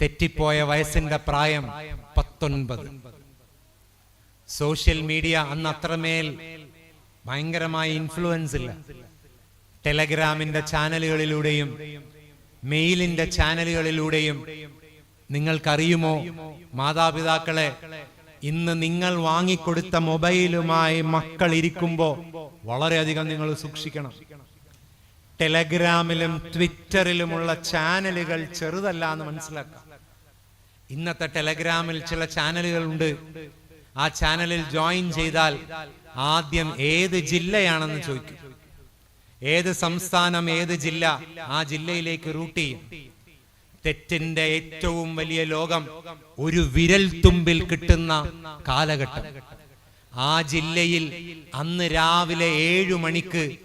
തെറ്റിപ്പോയ വയസ്സിന്റെ പ്രായം പത്തൊൻപത്. സോഷ്യൽ മീഡിയ അന്ന് അത്രമേൽ ഭയങ്കരമായ ഇൻഫ്ലുവൻസ് ഇല്ല. ടെലഗ്രാമിന്റെ ചാനലുകളിലൂടെയും മെയിലിന്റെ ചാനലുകളിലൂടെയും നിങ്ങൾക്കറിയുമോ മാതാപിതാക്കളെ ഇന്ന് നിങ്ങൾ വാങ്ങിക്കൊടുത്ത മൊബൈലുമായി മക്കൾ ഇരിക്കുമ്പോൾ വളരെയധികം നിങ്ങൾ സൂക്ഷിക്കണം. ടെലഗ്രാമിലും ട്വിറ്ററിലുമുള്ള ചാനലുകൾ ചെറുതല്ല എന്ന് മനസ്സിലാക്കാം. ഇന്നത്തെ ടെലഗ്രാമിൽ ചില ചാനലുകളുണ്ട്. ആ ചാനലിൽ ജോയിൻ ചെയ്താൽ ആദ്യം ഏത് ജില്ലയാണെന്ന് ചോദിക്കും. ഏത് സംസ്ഥാനം ഏത് ജില്ല ആ ജില്ലയിലേക്ക് റൂട്ട് ചെയ്യും. തെറ്റിന്റെ ഏറ്റവും വലിയ ലോകം ഒരു വിരൽ തുമ്പിൽ കിട്ടുന്ന കാലഘട്ടം. ആ ജില്ലയിൽ അന്ന് രാവിലെ ഏഴു മണിക്ക്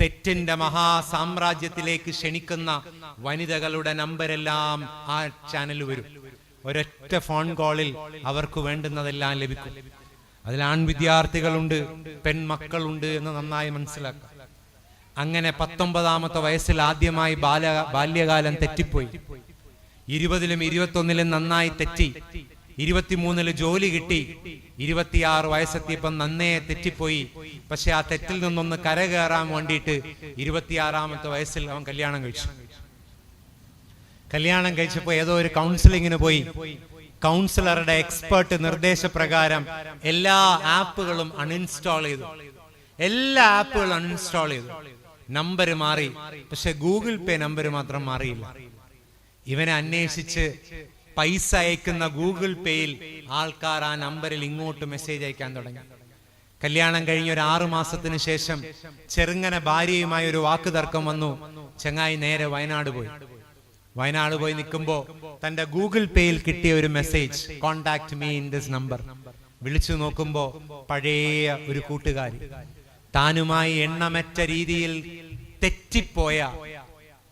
തെറ്റിന്റെ മഹാസാമ്രാജ്യത്തിലേക്ക് ക്ഷണിക്കുന്ന വനിതകളുടെ നമ്പരെല്ലാം ആ ചാനൽ വരും. ഒരൊറ്റ ഫോൺ കോളിൽ അവർക്ക് വേണ്ടുന്നതെല്ലാം ലഭിക്കും. അതിൽ ആൺ വിദ്യാർത്ഥികളുണ്ട് പെൺമക്കളുണ്ട് എന്ന് നന്നായി മനസ്സിലാക്കാം. അങ്ങനെ പത്തൊമ്പതാമത്തെ വയസ്സിൽ ആദ്യമായി ബാല ബാല്യകാലം തെറ്റിപ്പോയി. ഇരുപതിലും ഇരുപത്തൊന്നിലും നന്നായി തെറ്റി. ഇരുപത്തിമൂന്നിൽ ജോലി കിട്ടി. ഇരുപത്തിയാറ് വയസ്സെത്തിയപ്പം നന്നേ തെറ്റിപ്പോയി. പക്ഷെ ആ തെറ്റിൽ നിന്നൊന്ന് കരകയറാൻ വേണ്ടിയിട്ട് ഇരുപത്തിയാറാമത്തെ വയസ്സിൽ അവൻ കല്യാണം കഴിച്ചു. കല്യാണം കഴിച്ചപ്പോ ഏതോ ഒരു കൗൺസിലിങ്ങിന് പോയി. കൗൺസിലറുടെ എക്സ്പേർട്ട് നിർദ്ദേശപ്രകാരം എല്ലാ ആപ്പുകളും അൺഇൻസ്റ്റാൾ ചെയ്തു. എല്ലാ ആപ്പുകളും അൺഇൻസ്റ്റാൾ ചെയ്തു. നമ്പർ മാറി. പക്ഷെ ഗൂഗിൾ പേ നമ്പർ മാത്രം മാറിയില്ല. ഇവനെ അന്വേഷിച്ച് പൈസ അയക്കുന്ന ഗൂഗിൾ പേയിൽ ആൾക്കാർ ആ നമ്പറിൽ ഇങ്ങോട്ട് മെസ്സേജ് അയക്കാൻ തുടങ്ങി. കല്യാണം കഴിഞ്ഞ ഒരു ആറു മാസത്തിന് ശേഷം ചെറുങ്ങനെ ഭാര്യയുമായി ഒരു വാക്കുതർക്കം വന്നു. ചെങ്ങായി നേരെ വയനാട് പോയി. വയനാട് പോയി നിൽക്കുമ്പോ തന്റെ ഗൂഗിൾ പേയിൽ കിട്ടിയ ഒരു message contact me in this number വിളിച്ചു നോക്കുമ്പോ പഴയ ഒരു കൂട്ടുകാരി താനുമായി എണ്ണമറ്റ രീതിയിൽ തെറ്റിപ്പോയ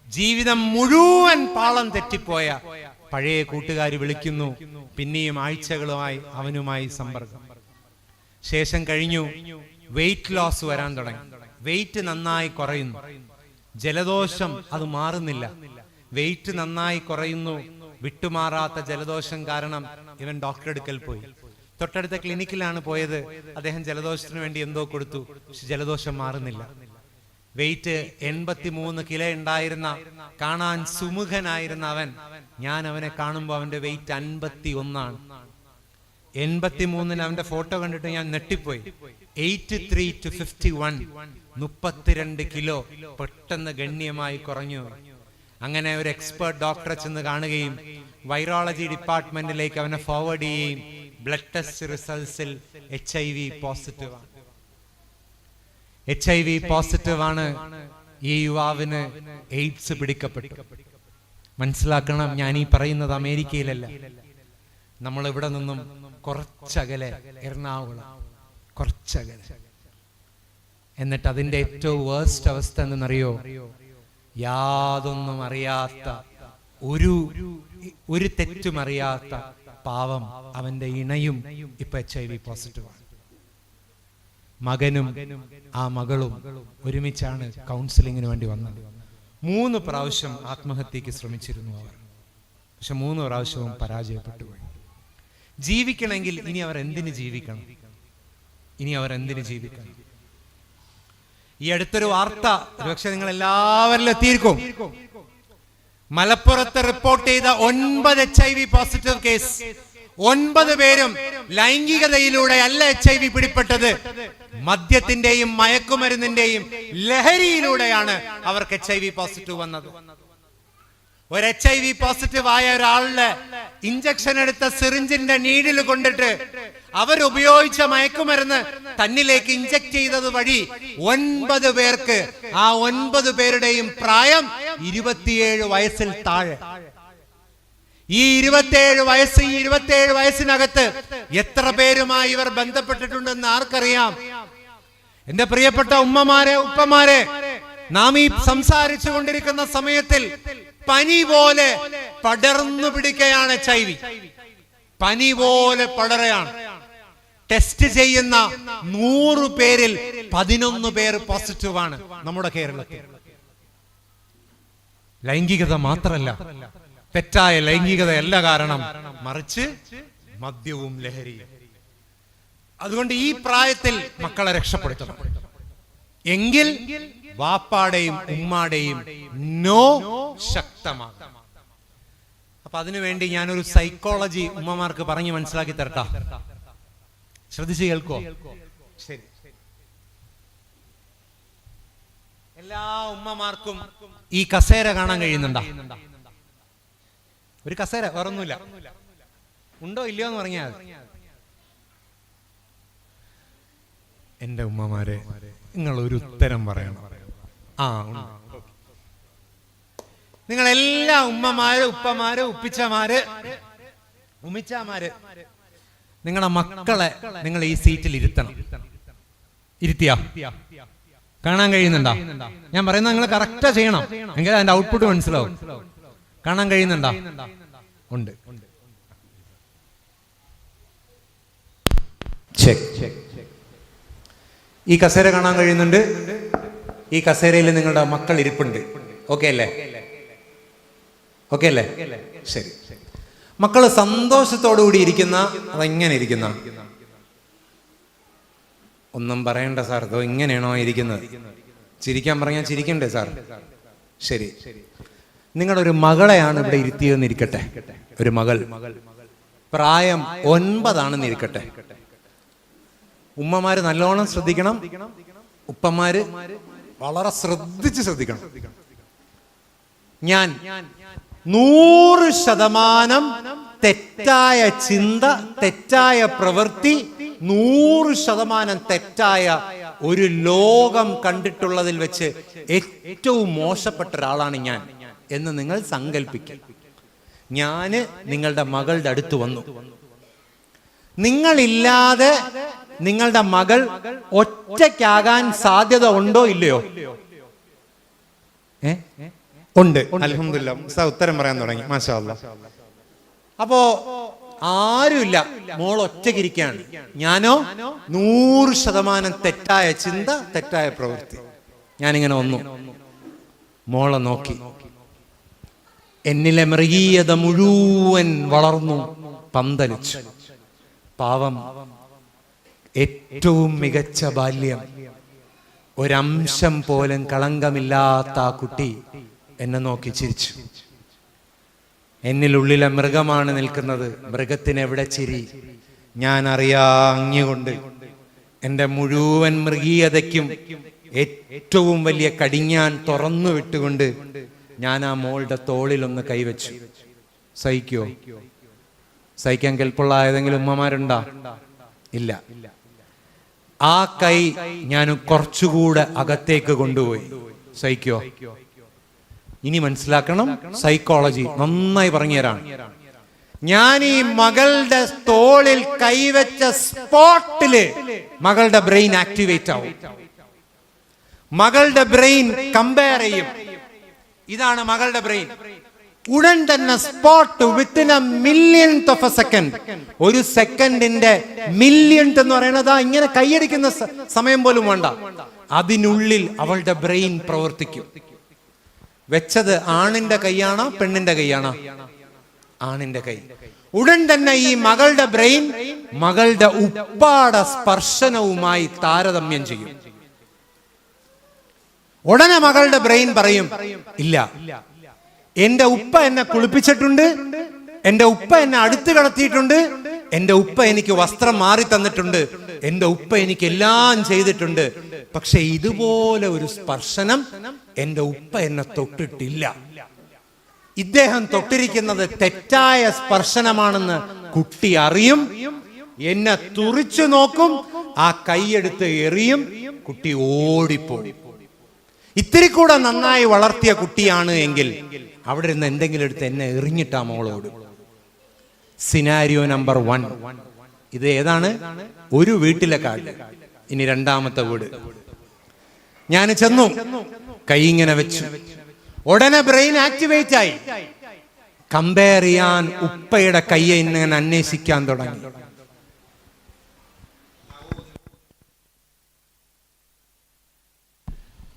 ജീവിതം മുഴുവൻ പാളം തെറ്റിപ്പോയ പഴയ കൂട്ടുകാരി വിളിക്കുന്നു. പിന്നെയും ആഴ്ചകളുമായി അവനുമായി സമ്പർക്കം. ശേഷം കഴിഞ്ഞു വെയിറ്റ് ലോസ് വരാൻ തുടങ്ങി. വെയിറ്റ് നന്നായി കുറയുന്നു. ജലദോഷം അത് മാറുന്നില്ല. വെയിറ്റ് നന്നായി കുറയുന്നു. വിട്ടുമാറാത്ത ജലദോഷം കാരണം ഇവൻ ഡോക്ടറെ അടുക്കൽ പോയി. തൊട്ടടുത്ത ക്ലിനിക്കിലാണ് പോയത്. അദ്ദേഹം ജലദോഷത്തിന് വേണ്ടി എന്തോ കൊടുത്തു. ജലദോഷം മാറുന്നില്ല. വെയിറ്റ് എൺപത്തി മൂന്ന് കിലോ ഉണ്ടായിരുന്ന കാണാൻ സുമുഖനായിരുന്ന അവൻ ഞാൻ അവനെ കാണുമ്പോൾ അവന്റെ വെയിറ്റ് അൻപത്തി ഒന്നാണ് എൺപത്തി മൂന്നിന് അവന്റെ ഫോട്ടോ കണ്ടിട്ട് ഞാൻ നെട്ടിപ്പോയി eight three two fifty one മുപ്പത്തിരണ്ട് കിലോ പെട്ടെന്ന് ഗണ്യമായി കുറഞ്ഞു അങ്ങനെ ഒരു എക്സ്പേർട്ട് ഡോക്ടറെ ചെന്ന് കാണുകയും വൈറോളജി ഡിപ്പാർട്ട്മെന്റിലേക്ക് അവനെ ഫോർവേഡ് ചെയ്യുകയും ബ്ലഡ് ടെസ്റ്റ് റിസൾട്ട്സിൽ എച്ച് ഐ വി പോസിറ്റീവ് ആണ്. എച്ച് ഐ വി പോസിറ്റീവ് ആണ്. ഈ യുവാവിന് എയ്ഡ്സ് പിടിക്കപ്പെട്ടു. മനസ്സിലാക്കണം ഞാൻ ഈ പറയുന്നത് അമേരിക്കയിലല്ല. നമ്മൾ ഇവിടെ നിന്നും കുറച്ചകലെ എറണാകുളം. കുറച്ചകലെ. എന്നിട്ട് അതിന്റെ ഏറ്റവും വേഴ്സ്റ്റ് അവസ്ഥ എന്തെന്നറിയോ? യാതൊന്നും അറിയാത്ത ഒരു ഒരു തെറ്റും അറിയാത്ത പാവം അവന്റെ ഇണയും ഇപ്പൊ എച്ച് ഐ വി പോസിറ്റീവാണ് മകനും ആ മകളും ഒരുമിച്ചാണ് കൗൺസിലിങ്ങിന് വേണ്ടി വന്നത്. മൂന്ന് പ്രാവശ്യം ആത്മഹത്യക്ക് ശ്രമിച്ചിരുന്നു അവർ. പക്ഷെ മൂന്ന് പ്രാവശ്യവും പരാജയപ്പെട്ടു ജീവിക്കണമെങ്കിൽ ഇനി അവർ എന്തിന് ജീവിക്കണം? ഇനി അവർ എന്തിന് ജീവിക്കണം? ഈ അടുത്തൊരു വാർത്ത ഒരുപക്ഷെ നിങ്ങൾ എല്ലാവരിലും എത്തിയിരിക്കും. മലപ്പുറത്ത് റിപ്പോർട്ട് ചെയ്ത ഒൻപത് H I V positive case ഒൻപത് പേരും ലൈംഗികതയിലൂടെ അല്ല എച്ച് ഐ വി പിടിപ്പെട്ടത്. മദ്യത്തിന്റെയും മയക്കുമരുന്നിന്റെയും ലഹരിയിലൂടെയാണ് അവർക്ക് എച്ച് ഐ വി പോസിറ്റീവ് വന്നത്. ഒരു എച്ച് ഐ വി പോസിറ്റീവ് ആയ ഒരാളിൽ ഇഞ്ചക്ഷൻ എടുത്ത സിറിഞ്ചിന്റെ നീഡിൽ കൊണ്ടിട്ട് അവരുപയോഗിച്ച മയക്കുമരുന്ന് തന്നിലേക്ക് ഇഞ്ചക്ട് ചെയ്തത് വഴി ഒൻപത് പേർക്ക് ആ ഒൻപത് പേരുടെയും പ്രായം ഇരുപത്തിയേഴ് വയസ്സിൽ താഴെ. ഈ ഇരുപത്തിയേഴ് വയസ്സ് ഈ ഇരുപത്തിയേഴ് വയസ്സിനകത്ത് എത്ര പേരുമായി ഇവർ ബന്ധപ്പെട്ടിട്ടുണ്ടെന്ന് ആർക്കറിയാം? എന്റെ പ്രിയപ്പെട്ട ഉമ്മമാരെ ഉപ്പമാരെ നാം ഈ സംസാരിച്ചു കൊണ്ടിരിക്കുന്ന സമയത്തിൽ പനി പോലെ പടർന്നു പിടിക്കുകയാണ് എച്ച് ഐ വി പനി പോലെ പടരയാണ് ടെസ്റ്റ് ചെയ്യുന്ന നൂറ് പേരിൽ പതിനൊന്ന് പേർ പോസിറ്റീവ് ആണ് നമ്മുടെ കേരളത്തിൽ. ലൈംഗികത മാത്രമല്ല തെറ്റായ ലൈംഗികതയല്ല കാരണം മറിച്ച് മദ്യവും ലഹരി അതുകൊണ്ട് ഈ പ്രായത്തിൽ മക്കളെ രക്ഷപ്പെടുത്തണം. എങ്കിൽ വാപ്പാടെയും ഉമ്മാടെയും നോ ശക്തമാണ് അപ്പൊ അതിനുവേണ്ടി ഞാനൊരു സൈക്കോളജി ഉമ്മമാർക്ക് പറഞ്ഞു മനസ്സിലാക്കി തരട്ടാ. ശ്രദ്ധിച്ച് കേൾക്കോ ശരി. എല്ലാ ഉമ്മമാർക്കും ഈ കസേര കാണാൻ കഴിയുന്നുണ്ടോ? ഒരു കസേര വേറൊന്നുമില്ല. ഉണ്ടോ ഇല്ലയോ എന്ന് പറഞ്ഞാൽ. എന്റെ ഉമ്മമാരെ നിങ്ങൾ ഒരു ഉത്തരം പറയണം. ആ നിങ്ങൾ എല്ലാ ഉമ്മമാര് ഉപ്പമാര് ഉപ്പിച്ചമാര് ഉമ്മിച്ചമാര് നിങ്ങളുടെ മക്കളെ നിങ്ങൾ ഈ സീറ്റിൽ ഇരുത്തണം. ഇരുത്തിയാ. കാണാൻ കഴിയുന്നുണ്ടോ? ഞാൻ പറയുന്നത് നിങ്ങൾ കറക്റ്റാ ചെയ്യണം. എങ്കിൽ അതിന്റെ ഔട്ട്പുട്ട് മനസ്സിലാവും. കാണാൻ കഴിയുന്നുണ്ടോ? ഉണ്ട്. ചെക്ക് ഈ കസേര കാണാൻ കഴിയുന്നുണ്ട്. ഈ കസേരയിൽ നിങ്ങളുടെ മക്കൾ ഇരിപ്പുണ്ട്. ഓക്കെ അല്ലേ? ഓക്കെ അല്ലേ? ശരി. മക്കൾ സന്തോഷത്തോടു കൂടി ഇരിക്കുന്ന അതെങ്ങനെ ഇരിക്കുന്ന? ഒന്നും പറയണ്ട സാർ ഇതോ ഇങ്ങനെയാണോ ഇരിക്കുന്നത്. ചിരിക്കാൻ പറഞ്ഞാൽ ചിരിക്കണ്ടേ സാർ? ശരി. നിങ്ങളൊരു മകളെയാണ് ഇവിടെ ഇരുത്തിയതെന്ന് ഇരിക്കട്ടെ. ഒരു മകൾ. പ്രായം ഒൻപതാണെന്ന് ഇരിക്കട്ടെ. ഉമ്മമാര് നല്ലോണം ശ്രദ്ധിക്കണം. ഉപ്പമാര് വളരെ ശ്രദ്ധിച്ച് ശ്രദ്ധിക്കണം. ഞാൻ നൂറ് ശതമാനം തെറ്റായ ചിന്ത തെറ്റായ പ്രവൃത്തി നൂറ് ശതമാനം തെറ്റായ ഒരു ലോകം കണ്ടിട്ടുള്ളതിൽ വെച്ച് ഏറ്റവും മോശപ്പെട്ട ഒരാളാണ് ഞാൻ എന്ന് നിങ്ങൾ സങ്കല്പിക്കും ഞാൻ നിങ്ങളുടെ മകളുടെ അടുത്ത് വന്നു. നിങ്ങളില്ലാതെ നിങ്ങളുടെ മകൾ ഒറ്റയ്ക്കാകാൻ സാധ്യത ഉണ്ടോ ഇല്ലയോ? ഏ? ഉണ്ട്. അലഹമില്ല ഉത്തരം പറയാൻ തുടങ്ങി. മാഷാ. അപ്പോ ആരുമില്ല. മോൾ ഒറ്റയ്ക്കിരിക്കുകയാണ്. ഞാനോ? നൂറ് ശതമാനം തെറ്റായ ചിന്ത തെറ്റായ പ്രവൃത്തി. ഞാനിങ്ങനെ വന്നു. മോളെ നോക്കി. എന്നിലെ മൃഗീയത മുഴുവൻ വളർന്നു പന്തലിച്ചു. പാവം ഏറ്റവും മികച്ച ബാല്യം. ഒരംശം പോലും കളങ്കമില്ലാത്ത ആ കുട്ടി എന്നെ നോക്കി ചിരിച്ചു. എന്നിലുള്ളിലെ മൃഗമാണ് നിൽക്കുന്നത്. മൃഗത്തിന് എവിടെ ചിരി? ഞാൻ അറിയാഞ്ഞുകൊണ്ട് എന്റെ മുഴുവൻ മൃഗീയതയ്ക്കും ഏറ്റവും വലിയ കടിഞ്ഞാൻ തുറന്നു വിട്ടുകൊണ്ട് ഞാൻ ആ മോളുടെ തോളിലൊന്ന് കൈവച്ചു. സഹിക്കോ സഹിക്കാൻ കെൽപ്പുള്ള ഏതെങ്കിലും ഉമ്മമാരുണ്ടാ? ഇല്ല. ആ കൈ ഞാൻ കുറച്ചുകൂടെ അകത്തേക്ക് കൊണ്ടുപോയി. സഹിക്കോ? ഇനി മനസ്സിലാക്കണം സൈക്കോളജി നന്നായി പറഞ്ഞുതരാണ്. ഞാൻ ഈ മകളുടെ തോളിൽ കൈവച്ച സ്പോട്ടിൽ മകളുടെ ബ്രെയിൻ ആക്ടിവേറ്റ് ആവും. മകളുടെ ബ്രെയിൻ കമ്പയർ ചെയ്യും. ഇതാണ് മകളുടെ ബ്രെയിൻ. ഉടൻ തന്നെ spot within a million of a second ഒരു സെക്കൻഡിന്റെ മില്യൺ എന്ന് പറയുന്നത് ഇങ്ങനെ കൈയടിക്കുന്ന സമയം പോലും വേണ്ട. അതിനുള്ളിൽ അവളുടെ ബ്രെയിൻ പ്രവർത്തിക്കും. വെച്ചത് ആണിന്റെ കൈയാണോ പെണ്ണിന്റെ കൈയാണോ? ആണിന്റെ കൈ. ഉടൻ തന്നെ ഈ മകളുടെ ബ്രെയിൻ മകളുടെ ഉപ്പാട സ്പർശനവുമായി താരതമ്യം ചെയ്യും. ഉടനെ മകളുടെ ബ്രെയിൻ പറയും ഇല്ല എന്റെ ഉപ്പ എന്നെ കുളിപ്പിച്ചിട്ടുണ്ട് എന്റെ ഉപ്പ എന്നെ അടുത്ത് കടത്തിയിട്ടുണ്ട് എന്റെ ഉപ്പ എനിക്ക് വസ്ത്രം മാറി തന്നിട്ടുണ്ട് എന്റെ ഉപ്പ എനിക്ക് എല്ലാം ചെയ്തിട്ടുണ്ട്. പക്ഷെ ഇതുപോലെ ഒരു സ്പർശനം എന്റെ ഉപ്പ എന്നെ തൊട്ടിട്ടില്ല. ഇദ്ദേഹം തൊട്ടിരിക്കുന്നത് തെറ്റായ സ്പർശനമാണെന്ന് കുട്ടി അറിയും എന്നെ തുറിച്ചു നോക്കും ആ കൈയെടുത്ത് എറിയും കുട്ടി ഓടിപ്പോടി ഇത്തിരി കൂടെ നന്നായി വളർത്തിയ കുട്ടിയാണ് എങ്കിൽ അവിടെ ഇരുന്ന് എന്തെങ്കിലും എടുത്ത് എന്നെ എറിഞ്ഞിട്ടാ മോളോട് സിനാരിയോ നമ്പർ വൺ ഇത് ഏതാണ്? ഒരു വീട്ടിലെ കാട്. ഇനി രണ്ടാമത്തെ വീട്. ഞാൻ ചെന്നു. കൈ ഇങ്ങനെ വെച്ചു. ഉടനെ ബ്രെയിൻ ആക്ടിവേറ്റ് ആയി. കമ്പയർ ചെയ്യാൻ ഉപ്പയുടെ കയ്യെ ഇങ്ങനെ അന്വേഷിക്കാൻ തുടങ്ങി.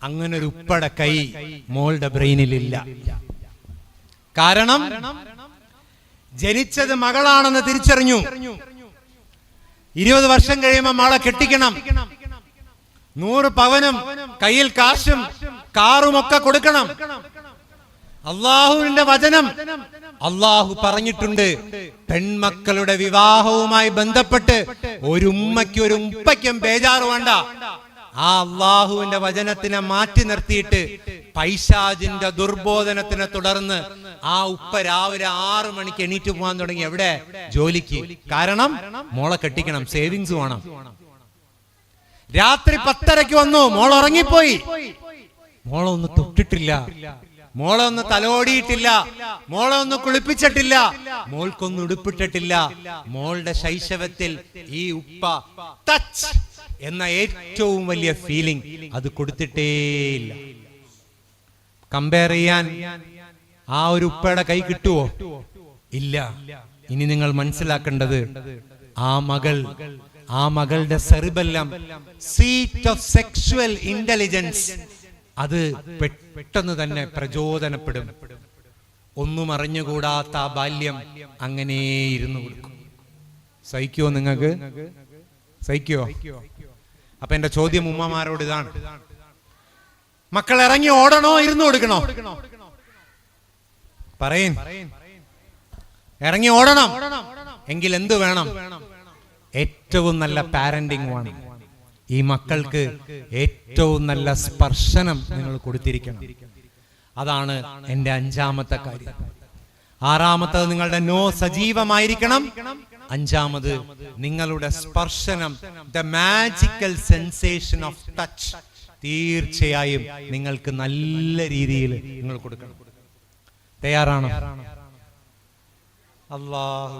അങ്ങനെ ഒരു ഉപ്പയുടെ കൈ മോളുടെ ബ്രെയിനിലില്ല കാരണം ജനിച്ചത് മകളാണെന്ന് തിരിച്ചറിഞ്ഞു. ഇരുപത് വർഷം കഴിയുമ്പോൾ മകളെ കെട്ടിക്കണം. നൂറ് പവനും കയ്യിൽ കാശും കാറും ഒക്കെ കൊടുക്കണം. അള്ളാഹുവിന്റെ വചനം അള്ളാഹു പറഞ്ഞിട്ടുണ്ട്. പെൺമക്കളുടെ വിവാഹവുമായി ബന്ധപ്പെട്ട് ഒരു ഉമ്മയ്ക്കും ഒരു ഉപ്പയ്ക്കും ബേജാറ് വേണ്ട. ആ അള്ളാഹുവിന്റെ വചനത്തിനെ മാറ്റി നിർത്തിയിട്ട് പൈശാജിന്റെ ദുർബോധനത്തിനെ തുടർന്ന് ആ ഉപ്പ രാവിലെ ആറ് മണിക്ക് എണീറ്റ് പോകാൻ തുടങ്ങി. എവിടെ? ജോലിക്ക്. കാരണം മോളെ കെട്ടിക്കണം. സേവിങ്സ് വേണം. രാത്രി പത്തരയ്ക്ക് വന്നു. മോൾ ഉറങ്ങിപ്പോയി. മോളെ ഒന്ന് തൊട്ടിട്ടില്ല. മോളെ ഒന്ന് തലോടിയിട്ടില്ല. മോളെ ഒന്ന് കുളിപ്പിച്ചിട്ടില്ല. മോൾക്കൊന്നും ഉടുപ്പിട്ടിട്ടില്ല. മോളുടെ ശൈശവത്തിൽ ഈ ഉപ്പ ടച്ച് എന്ന ഏറ്റവും വലിയ ഫീലിംഗ് അത് കൊടുത്തിട്ടേയില്ല കമ്പയർ ചെയ്യാൻ ആ ഒരു ഉപ്പയുടെ കൈ കിട്ടുവോ? ഇല്ല. ഇനി നിങ്ങൾ മനസ്സിലാക്കേണ്ടത് ആ മകൾ ആ മകളുടെ cerebellum seat of sexual intelligence അത് പെട്ടെന്ന് തന്നെ പ്രചോദനപ്പെടും. ഒന്നും അറിഞ്ഞുകൂടാത്ത ആ ബാല്യം അങ്ങനെ ഇരുന്നു കൊടുക്കും സഹിക്കുമോ നിങ്ങൾക്ക്? സഹിക്കുവോ? അപ്പൊ എന്റെ ചോദ്യം ഉമ്മമാരോട് ഇതാണ്. മക്കൾ ഇറങ്ങി ഓടണോ ഇരുന്ന് കൊടുക്കണോ? പറയും. ഇറങ്ങി ഓടണം. എങ്കിൽ എന്ത് വേണം? ഏറ്റവും നല്ല പാരന്റിങ് വേണം. ഈ മക്കൾക്ക് ഏറ്റവും നല്ല സ്പർശനം നിങ്ങൾ കൊടുത്തിരിക്കണം. അതാണ് എന്റെ അഞ്ചാമത്തെ കാര്യം. ആറാമത്തത് നിങ്ങളുടെ നോ സജീവമായിരിക്കണം. അഞ്ചാമത് നിങ്ങളുടെ സ്പർശനം the magical sensation of touch തീർച്ചയായും നിങ്ങൾക്ക് നല്ല രീതിയിൽ നിങ്ങൾ കൊടുക്കണം. തയ്യാറാണോ? അള്ളാഹു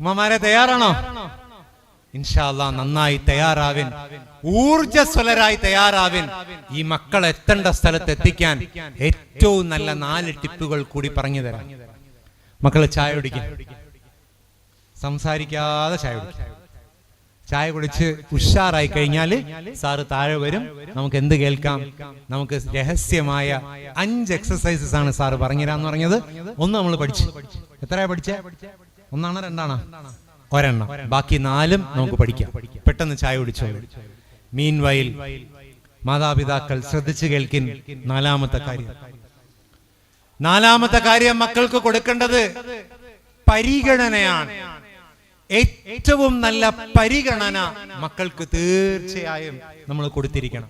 ഉമ്മമാരെ തയ്യാറാണോ? ഇൻഷാല്ല നന്നായി തയ്യാറാവിൻ. ഊർജസ്വലരായി തയ്യാറാവിൻ. ഈ മക്കൾ എത്തേണ്ട സ്ഥലത്ത് എത്തിക്കാൻ ഏറ്റവും നല്ല നാല് ടിപ്പുകൾ കൂടി പറഞ്ഞു തരാം. മക്കൾ ചായ കുടിക്കും. സംസാരിക്കാതെ ചായ കുടിക്കും. ചായ കുടിച്ച് ഉഷാറായി കഴിഞ്ഞാൽ സാറ് താഴെ വരും. നമുക്ക് എന്ത് കേൾക്കാം? നമുക്ക് രഹസ്യമായ അഞ്ച് എക്സസൈസസ് ആണ് സാറ് പറഞ്ഞുതരാന്ന് പറഞ്ഞത്. ഒന്ന് നമ്മൾ പഠിച്ചു. എത്രയാ പഠിച്ചേ? ഒന്നാണോ രണ്ടാണോ? ഒരെണ്ണം. ബാക്കി നാലും നമുക്ക് പഠിക്കാം. പെട്ടെന്ന് ചായ കുടിച്ചു മീൻ വയൽ മാതാപിതാക്കൾ ശ്രദ്ധിച്ചു കേൾക്കിൻ. നാലാമത്തെ കാര്യം. നാലാമത്തെ കാര്യം മക്കൾക്ക് കൊടുക്കേണ്ടത് പരിഗണനയാണ്. ഏറ്റവും നല്ല പരിഗണന മക്കൾക്ക് തീർച്ചയായും നമ്മൾ കൊടുത്തിരിക്കണം.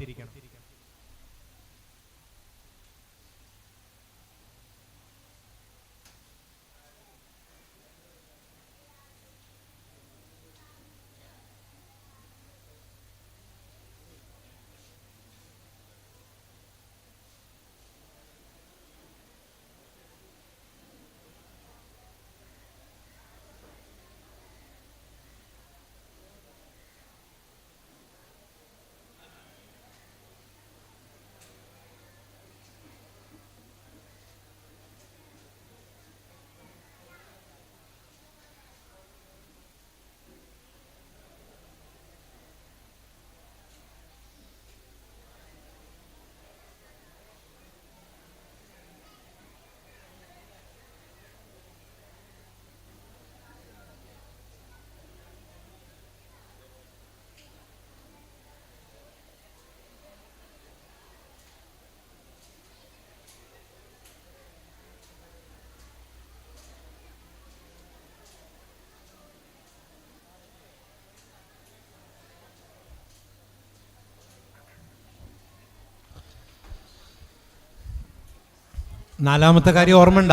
നാലാമത്തെ കാര്യം ഓർമ്മണ്ട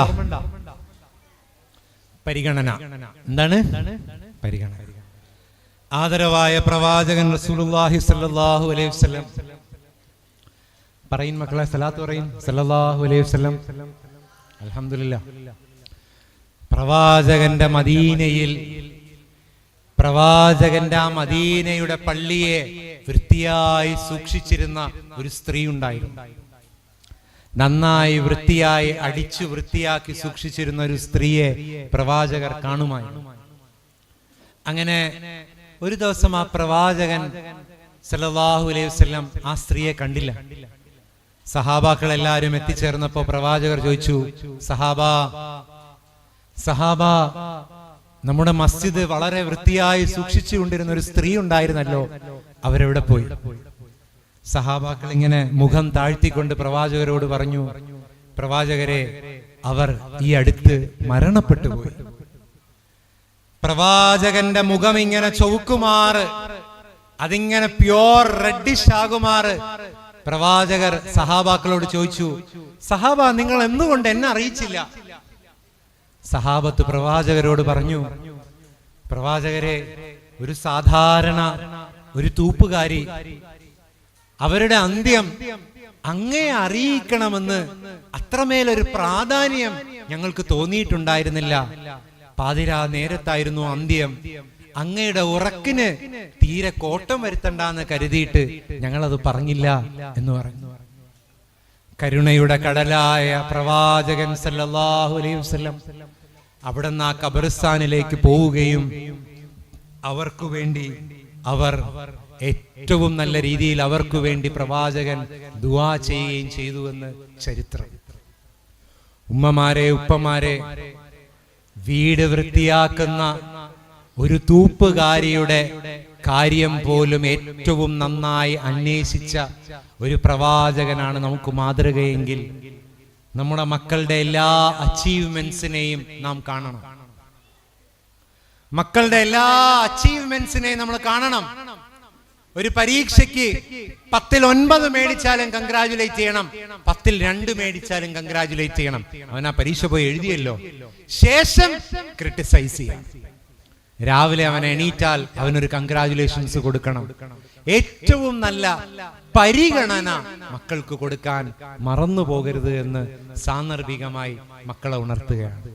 പരിഗണന. എന്താണ്? പരിഗണന. ആദരവായ പ്രവാചകൻ റസൂലുള്ളാഹി അലൈഹി വസല്ലം. പറയിൻ മക്കളെ സലാത്ത് പറയും. സല്ലല്ലാഹു അലൈഹി വസല്ലം. പ്രവാചകന്റെ മദീനയിൽ പ്രവാചകന്റെ ആ മദീനയുടെ പള്ളിയെ വൃത്തിയായി സൂക്ഷിച്ചിരുന്ന ഒരു സ്ത്രീ ഉണ്ടായിരുന്നു. നന്നായി വൃത്തിയായി അടിച്ചു വൃത്തിയാക്കി സൂക്ഷിച്ചിരുന്ന ഒരു സ്ത്രീയെ പ്രവാചകർ കാണുമായി. അങ്ങനെ ഒരു ദിവസം ആ പ്രവാചകൻ സല്ലല്ലാഹു അലൈഹി വസ്ലം ആ സ്ത്രീയെ കണ്ടില്ല. സഹാബാക്കൾ എല്ലാവരും എത്തിച്ചേർന്നപ്പോ പ്രവാചകർ ചോദിച്ചു സഹാബ സഹാബ നമ്മുടെ മസ്ജിദ് വളരെ വൃത്തിയായി സൂക്ഷിച്ചുകൊണ്ടിരുന്ന ഒരു സ്ത്രീ ഉണ്ടായിരുന്നല്ലോ അവരെവിടെ പോയി? സഹാബാക്കൾ ഇങ്ങനെ മുഖം താഴ്ത്തിക്കൊണ്ട് പ്രവാചകരോട് പറഞ്ഞു പ്രവാചകരെ അവർ ഈ അടുത്ത് മരണപ്പെട്ടു പോയി. പ്രവാചകന്റെ മുഖം ഇങ്ങനെ ചൊവുക്കുമാറ് അതിങ്ങനെ പ്യോർ റെഡിഷ് ആകുമാറ് പ്രവാചകർ സഹാബാക്കളോട് ചോദിച്ചു സഹാബ നിങ്ങൾ എന്തുകൊണ്ട് എന്നെ അറിയിച്ചില്ല? സഹാബത്ത് പ്രവാചകരോട് പറഞ്ഞു പ്രവാചകരെ ഒരു സാധാരണ ഒരു തൂപ്പുകാരി അവരുടെ അന്ത്യം അങ്ങേ അറിയിക്കണമെന്ന് അത്രമേലൊരു പ്രാധാന്യം ഞങ്ങൾക്ക് തോന്നിയിട്ടുണ്ടായിരുന്നില്ല. പാതിരാ നേരത്തായിരുന്നു അന്ത്യം. അങ്ങയുടെ ഉറക്കിന് തീരെ കോട്ടം വരുത്തണ്ടെന്ന് കരുതിയിട്ട് ഞങ്ങളത് പറഞ്ഞില്ല എന്ന് പറഞ്ഞു. കരുണയുടെ കടലായ പ്രവാചകൻ സല്ലല്ലാഹു അലൈഹി അവിടെ നിന്ന് ആ കബറിസ്ഥാനിലേക്ക് പോവുകയും അവർക്കു വേണ്ടി അവർ ഏറ്റവും നല്ല രീതിയിൽ അവർക്ക് വേണ്ടി പ്രവാചകൻ ദുവാ ചെയ്യുകയും ചെയ്തു എന്ന് ചരിത്രം. ഉമ്മമാരെ ഉപ്പമാരെ വീട് വൃത്തിയാക്കുന്ന ഒരു തൂപ്പുകാരിയുടെ കാര്യം പോലും ഏറ്റവും നന്നായി അന്വേഷിച്ച ഒരു പ്രവാചകനാണ് നമുക്ക് മാതൃകയെങ്കിൽ നമ്മുടെ മക്കളുടെ എല്ലാ അച്ചീവ്മെന്റ്സിനെയും നാം കാണണം. മക്കളുടെ എല്ലാ അച്ചീവ്മെന്റ്സിനെയും നമ്മൾ കാണണം. ഒരു പരീക്ഷയ്ക്ക് പത്തിൽ ഒൻപത് മേടിച്ചാലും കൺഗ്രാചുലേറ്റ് ചെയ്യണം. പത്തിൽ രണ്ട് മേടിച്ചാലും കൺഗ്രാചുലേറ്റ് ചെയ്യണം. അവൻ ആ പരീക്ഷ പോയി എഴുതിയല്ലോ. ശേഷം ക്രിട്ടിസൈസ് ചെയ്യണം രാവിലെ അവൻ എണീറ്റാൽ അവനൊരു കൺഗ്രാചുലേഷൻസ് കൊടുക്കണം. ഏറ്റവും നല്ല പരിഗണന മക്കൾക്ക് കൊടുക്കാൻ മറന്നു പോകരുത് എന്ന് സാന്ദർഭികമായി മക്കളെ ഉണർത്തുകയാണ്.